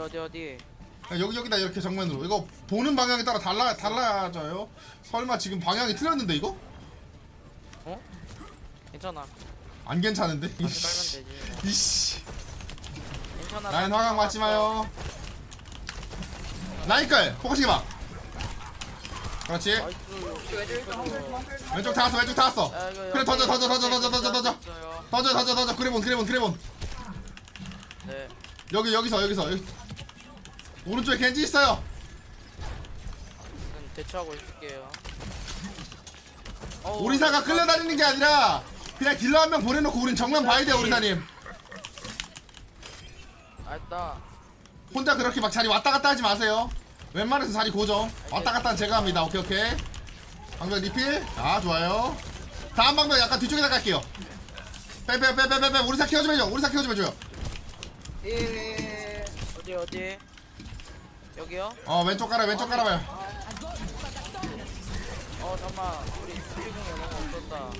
어디 어디? 야, 여기 여기다 이렇게 정면으로. 이거 보는 방향에 따라 달라 달라져요. 설마 지금 방향이 틀렸는데 이거? 어? 괜찮아. 안 괜찮은데? 다시 깔면 이씨. 되지. 뭐. 이씨. 괜찮아. 라인 화강 맞지 마요. 라인깔 포커싱 해봐. 그렇지? 나이스. 왼쪽 다 왔어 왼쪽 다 왔어. 야, 이거 그래 던져 던져 던져 던져 던져 던져. 있어요. 던져 던져 던져. 그래본 그래본 그래본 네. 여기 여기서 여기서 여기 오른쪽에 겐지 있어요. 저는 대처하고 있을게요. 어우, 오리사가 끌려다니는 게 아니라 그냥 딜러 한 명 보내놓고 우린 정면 봐야 돼요 오리사님. 알다. 혼자 그렇게 막 자리 왔다 갔다 하지 마세요. 웬만해서 자리 고정. 왔다 갔다는 제가 합니다. 오케이 오케이. 방벽 리필. 아 좋아요. 다음 방벽 약간 뒤쪽에다 갈게요. 빼빼빼빼빼빼. 오리사 좀 해줘. 오리사 케어 좀 해줘요. 예. 어디 어디 여기요? 어 왼쪽 깔아 왼쪽 깔아봐요. 어 잠만. 우리 수리공이 너무 없었다.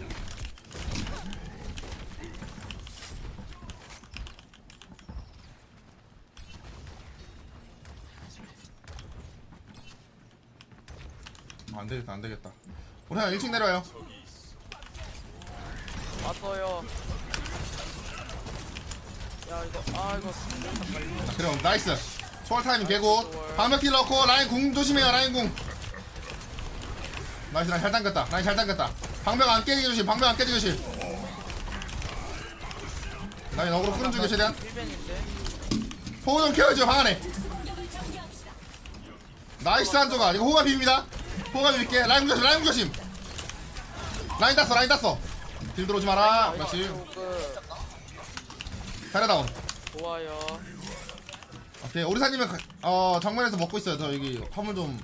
아, 안되겠다 안 되겠다. 오리사 1층 내려와요. 왔어요. 야 이거 아 이거. 자, 그럼 나이스 초월 타이밍 개고. 방벽 딜 넣고 라인 궁 조심해요 라인 궁. 나이스 라인 잘 당겼다. 라인 잘 당겼다. 방벽 안 깨지게 조심 방벽 안 깨지게 조심. 라인 어그로 끄는 중에 최대한. 1벤인데 호흡 좀 키워줘 방 안에. 나이스 한조가 이거 호가 비빕니다. 호가 비빌게. 라인 조심 라인 조심. 라인 땄어 라인 땄어. 딜 들어오지 마라. 그렇지 그 자레다운. 좋아요 오케이 오리사님은 가- 어 정면에서 먹고 있어요. 저 여기 화물 좀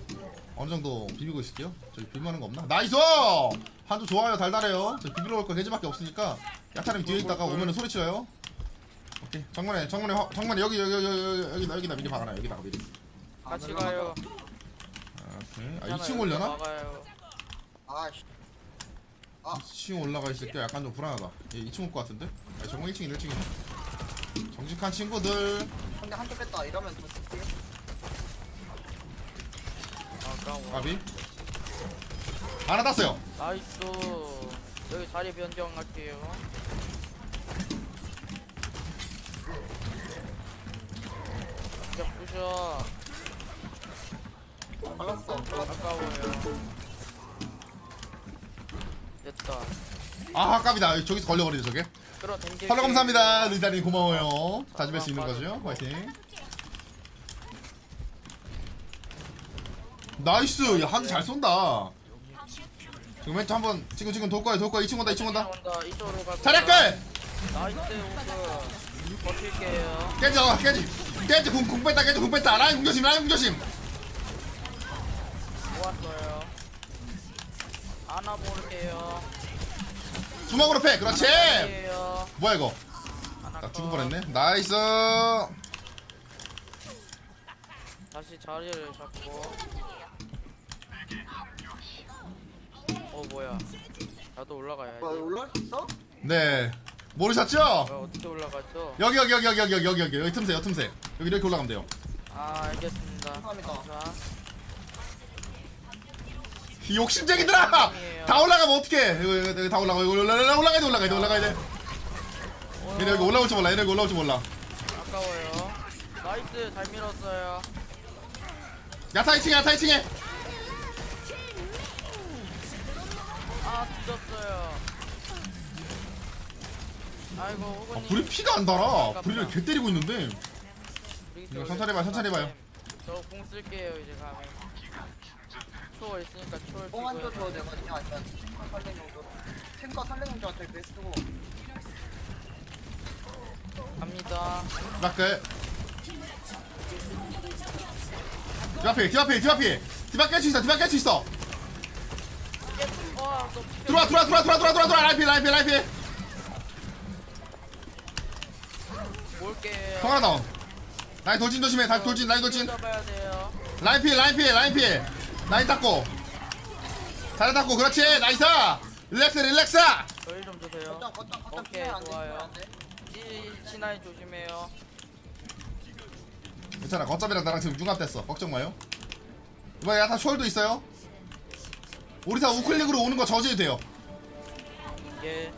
어느 정도 비비고 있을게요. 저기 비비는 거 없나? 나이스! 한조 좋아요. 달달해요. 저 비비러 올거 개지밖에 없으니까 야타님 뒤에 있다가 오면은 소리 치어요. 오케이. 정면에 정면에 화- 정면에 여기 여기 여기 여기 여기다 여기다 미리 박아놔 여기다가 미리. 같이 가요. 아, 오케이 아 괜찮아요. 2층 올려나? 막아요. 아씨. 2층 올라가 있을 게 약간 좀 불안하다. 얘 2층 올 것 같은데? 아니 정면 1층이네 1층이네 정직한 친구들. 근데 한쪽 뺐다. 이러면 더 줄게. 아까워 가비? 하나 땄어요. 나이스. 여기 자리 변경할게요. 진짜 부셔. 발랐어. 아까워요. 됐다. 아 아깝이다. 저기서 걸려버리네 저게 끌어당길 팔로 감사합니다. 리다님 고마워요. 자주 뵐 수 있는 거죠? 화이팅. 나이스! 야 한대 잘 쏜다. 지금 왼쪽 한번 지금 지금 돌 거야 돌 거야 2층 온다 2층 온다. 이쪽으로 자략걸 나이스 오크 버틸게요. 깨져 깨지. 깨지 궁, 궁 뺐다 깨지 궁 뺐다. 라인 궁 조심 라인 궁 조심. 좋았어요. 안아 볼게요 주먹으로 패. 그렇지. 뭐야 이거? 나 컷. 죽을 뻔했네. 나이스. 다시 자리를 잡고. 어 뭐야. 나도 올라가야지. 뭐수 있어? 네. 모르셨죠? 뭐야 어떻게 올라갔죠? 여기 여기 여기 여기 여기 여기 여기. 여기 틈새 여기 틈새. 여기 이렇게 올라가면 돼요. 아 알겠습니다. 감사합니다. 자 이 욕심쟁이들아! 다 올라가면 어떡해! 여기, 여기, 다 올라가. 여기 올라, 올라, 올라가야 돼, 올라가야 돼, 올라가야 돼. 얘네 여기 올라올지 몰라, 얘네 여기 올라올지 몰라. 아까워요 나이스 잘 밀었어요 야타 2층에, 야타 2층에! 아 뒤졌어요 아이고 아, 호그님 불이 피가 안 달아. 불이를 개 때리고 있는데. 우리 이거 저 천천히 해봐요, 천천히 해봐요. 저공 쓸게요 이제 가면 초월 있으니까 초월 뽕한 줘 쓰고요 줘도 되거든요. 아니면 탱커 살리는 정도로. 탱커 살리는 정도한테 베스트고. 갑니다 라클. 뒤앞에, 뒤앞에, 뒤앞에! 뒤밖 깰수 있어, 뒤밖 깰수 있어! 와, 들어와, 들어와, 들어와, 들어와, 들어와, 들어와, 라이피, 라이피! 볼게요 성 하나 다운. 라인 돌진 조심해, 다 돌진, 라인 돌진. 잡아야 돼요 라인 피 라인 피 라인 피 라인 닦고 잘 닦고 그렇지 나이스 릴렉스 릴렉스 저희 좀 주세요 걷다 걷다 걷다 오케이, 피면 안 돼. 좋아요. 피면 안 돼. 찌, 치나이 조심해요 괜찮아 거점이랑 나랑 지금 융합됐어 걱정 마요 이번에 야타 숄도 있어요 우리사 우클릭으로 오는 거 저지해도 돼요 예.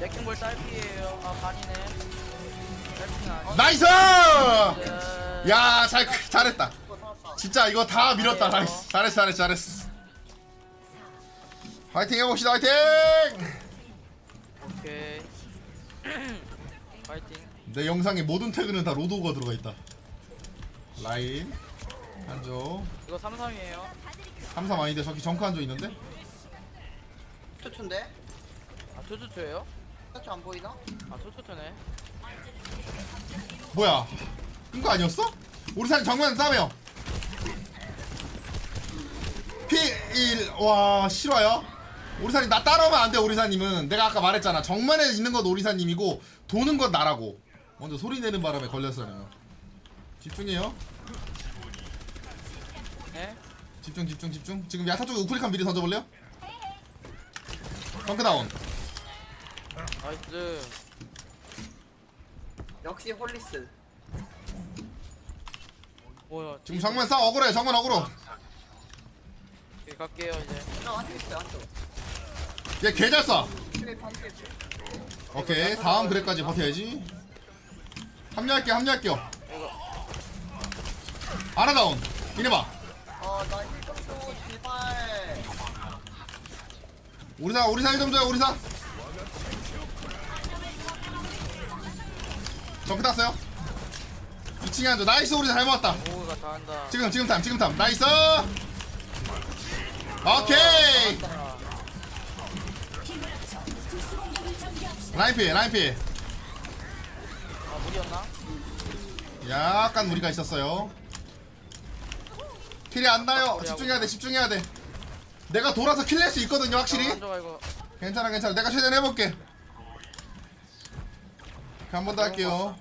레킹볼 딸피예요. 아 반이네. 딸피는 아니. 나이스 네. 야잘 잘했다. 진짜 이거 다 밀었다 나이스 잘했어 잘했어 잘했어 화이팅 해봅시다 화이팅 오케이. 파이팅. 내 영상에 모든 태그는 다 로드오가 들어가 있다 라인 한조 이거 삼삼이에요. 3삼 아닌데 저기 정크 한조 있는데 투투인데? 아 투투투예요? 투투 안 보이나? 아 투투투네. 뭐야 끈거 아니었어? 우리 사람 정면 싸매요 P1 와 싫어요 우리 사님 나 따라오면 안 돼 오리사님은 내가 아까 말했잖아 정면에 있는 건 오리사님이고 도는 건 나라고 먼저 소리 내는 바람에 걸렸어요 집중해요 네? 집중 집중 집중 지금 야타 쪽에 우크릭한 미리 던져볼래요? 덩크다운 나이스. 역시 홀리스. 뭐야? 지금 정면 싸 억울해 정면 억울해 갈게요 이제. 얘 개잘 쏴. 트랩. 오케이 다음 그래까지 버텨야지. 합류할게 합류할게요. 아나다운 힐좀 줘 제발. 우리사 우리사 1점 줘요 우리사. 정크 땄어요? 2층에 앉아 나이스 우리사 잘 모았다. 오가 다 한다. 지금 지금 탐 지금 탐. 나이스 오케이. 아, 라인피 라인피 아 무리였나? 약간 무리가 있었어요. 킬이 안 나요. 집중해야 돼 집중해야 돼. 내가 돌아서 킬 낼 수 있거든요 확실히. 안 좋아 이거. 괜찮아 괜찮아. 내가 최대한 해볼게. 한 번 더 할게요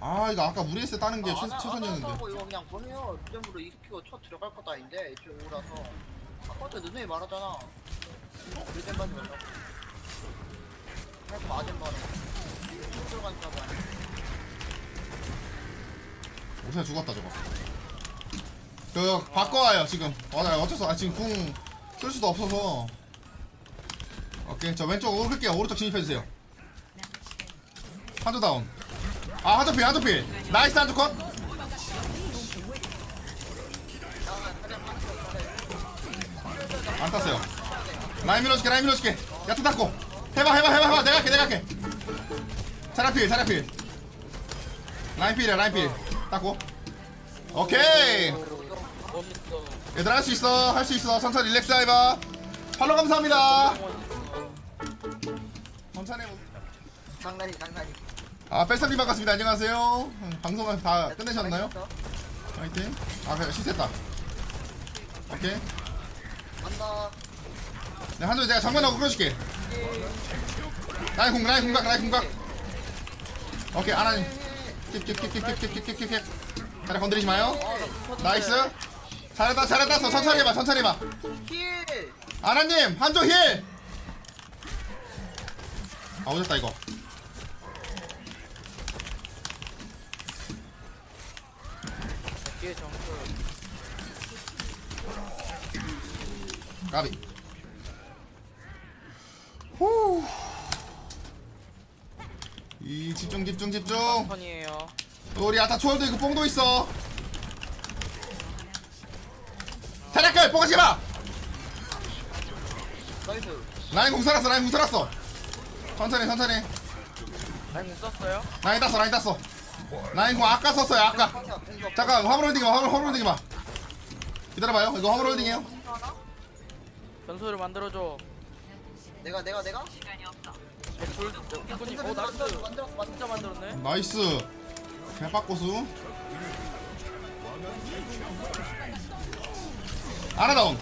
아 이거 아까 무리했을 때 따는 게 최, 최선이었는데 아, 이거 그냥 보내요. 이점으로 익스큐어 쳐 들어갈 것도 아닌데 지금 오라서. 아까 전에 누누이 말하잖아. 리젠 받지 말라고. 할거 아젠 받아. 들어간 사람 아니야. 옷에 죽었다 저거 그 바꿔와요 지금 어, 나 어쩔 수 아, 지금 궁 쓸 수도 없어서 오케이 저 왼쪽 오를게요 오른쪽 진입해주세요 한조 다운 아 한조필 한조필. 나이스 한조 컷. 안 땄어요. 라인 밀어줄게 라인 밀어줄게. 야트 닦고. 해봐 해봐 해봐 해봐. 내가 할게 내가 할게. 차라필 차라필. 라인 필이야 라인 필. 닦고. 오케이. 얘들아 할 수 있어 할 수 있어. 천천히 릴렉스 해봐 팔로 감사합니다. 천천히. 장난이 장난이. 아 뺄사님 반갑습니다. 안녕하세요. 음, 방송 다 끝내셨나요? 화이팅. 아 그래 실수했다. 오케이. 간다. 네, 한조 내가 정면하고 끌어줄게. 라인 공 라인 공각 라인 공각. 오케이 아나님. 킵킵킵킵킵킵킵킵. 자리 건드리지 마요. 나이스. 잘했다 잘했다. 천천히 해봐 천천히 해봐. 힐. 아나님 한조 힐! 아 오졌다 이거 뒤에 정크. 까비 후. 이 집중 집중 집중 턴이에요. 우리 아타 초월도 있고 뽕도 있어 뽕하지 마 나이스. 라인 공 살았어 라인 공 살았어 천천히 천천히 라인 못 썼어요? 라인 땄어 라인 땄어 라인 공 아까 썼어요 아까 잠깐 화물 홀딩이 마 화물, 화물 홀딩이 마 기다려봐요 이거 화물 홀딩이에요 변수를 만들어줘. 내가 내가 내가. 네, 돌, 이분이 어 만들었어 나이스. 만들었어 만들었어. 진짜 만들었네. 나이스 개빡고수 아나다운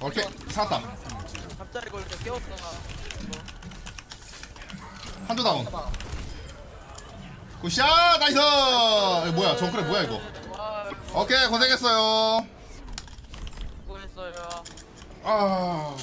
오케이 살았다 갑자기 이렇게 깨웠어 나. 한조 다운. 굿샷! 나이스! 이거 뭐야? 정크랩 뭐야 이거? 와, 오케이 고생했어요. 수고했어요. 아